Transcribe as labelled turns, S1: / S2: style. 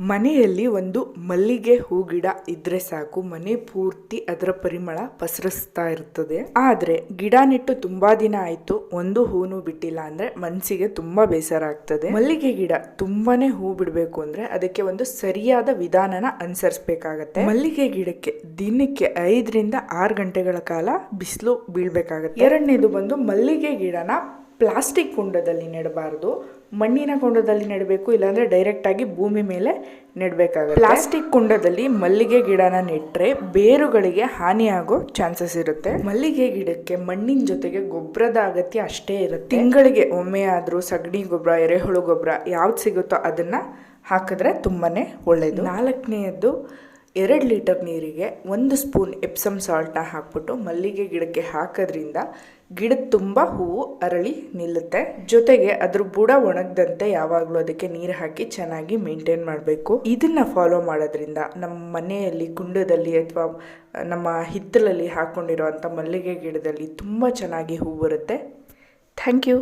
S1: ಮನೆಯಲ್ಲಿ ಒಂದು ಮಲ್ಲಿಗೆ ಹೂ ಗಿಡ ಇದ್ರೆ ಸಾಕು. ಮನೆ ಪೂರ್ತಿ ಅದರ ಪರಿಮಳ ಪಸರಿಸ್ತಾ ಇರ್ತದೆ. ಆದ್ರೆ ಗಿಡ ನೆಟ್ಟು ತುಂಬಾ ದಿನ ಆಯ್ತು. ಒಂದು ಹೂನು ಬಿಟ್ಟಿಲ್ಲ ಅಂದ್ರೆ ಮನಸ್ಸಿಗೆ ತುಂಬಾ ಬೇಸರ ಆಗ್ತದೆ. ಮಲ್ಲಿಗೆ ಗಿಡ ತುಂಬಾನೇ ಹೂ ಬಿಡಬೇಕು ಅಂದ್ರೆ ಅದಕ್ಕೆ ಒಂದು ಸರಿಯಾದ ವಿಧಾನನ ಅನುಸರಿಸಬೇಕಾಗತ್ತೆ. ಮಲ್ಲಿಗೆ ಗಿಡಕ್ಕೆ ದಿನಕ್ಕೆ ಐದರಿಂದ ಆರು ಗಂಟೆಗಳ ಕಾಲ ಬಿಸಿಲು ಬೀಳ್ಬೇಕಾಗತ್ತೆ. ಎರಡನೇದು ಬಂದು ಮಲ್ಲಿಗೆ ಗಿಡನ ಪ್ಲಾಸ್ಟಿಕ್ ಕುಂಡದಲ್ಲಿ ನೆಡಬಾರ್ದು, ಮಣ್ಣಿನ ಕುಂಡದಲ್ಲಿ ನೆಡಬೇಕು, ಇಲ್ಲಾಂದರೆ ಡೈರೆಕ್ಟಾಗಿ ಭೂಮಿ ಮೇಲೆ ನೆಡಬೇಕಾಗುತ್ತೆ. ಪ್ಲಾಸ್ಟಿಕ್ ಕುಂಡದಲ್ಲಿ ಮಲ್ಲಿಗೆ ಗಿಡನ ನೆಟ್ಟರೆ ಬೇರುಗಳಿಗೆ ಹಾನಿಯಾಗೋ ಚಾನ್ಸಸ್ ಇರುತ್ತೆ. ಮಲ್ಲಿಗೆ ಗಿಡಕ್ಕೆ ಮಣ್ಣಿನ ಜೊತೆಗೆ ಗೊಬ್ಬರದ ಅಗತ್ಯ ಅಷ್ಟೇ ಇರುತ್ತೆ. ತಿಂಗಳಿಗೆ ಒಮ್ಮೆ ಆದರೂ ಸಗಣಿ ಗೊಬ್ಬರ ಎರೆಹುಳು ಗೊಬ್ಬರ ಯಾವ್ದು ಸಿಗುತ್ತೋ ಅದನ್ನು ಹಾಕಿದ್ರೆ ತುಂಬಾ ಒಳ್ಳೆಯದು ನಾಲ್ಕನೆಯದ್ದು ಎರಡು ಲೀಟರ್ ನೀರಿಗೆ ಒಂದು ಸ್ಪೂನ್ ಎಪ್ಸಮ್ ಸಾಲ್ಟನ್ನ ಹಾಕ್ಬಿಟ್ಟು ಮಲ್ಲಿಗೆ ಗಿಡಕ್ಕೆ ಹಾಕೋದ್ರಿಂದ ಗಿಡದ ತುಂಬ ಹೂವು ಅರಳಿ ನಿಲ್ಲುತ್ತೆ. ಜೊತೆಗೆ ಅದ್ರ ಬುಡ ಒಣಗದಂತೆ ಯಾವಾಗಲೂ ಅದಕ್ಕೆ ನೀರು ಹಾಕಿ ಚೆನ್ನಾಗಿ ಮೇಂಟೈನ್ ಮಾಡಬೇಕು. ಇದನ್ನ ಫಾಲೋ ಮಾಡೋದ್ರಿಂದ ನಮ್ಮ ಮನೆಯಲ್ಲಿ ಕುಂಡದಲ್ಲಿ ಅಥವಾ ನಮ್ಮ ಹಿತ್ತಲಲ್ಲಿ ಹಾಕ್ಕೊಂಡಿರೋ ಮಲ್ಲಿಗೆ ಗಿಡದಲ್ಲಿ ತುಂಬ ಚೆನ್ನಾಗಿ ಹೂ ಬರುತ್ತೆ. Thank you.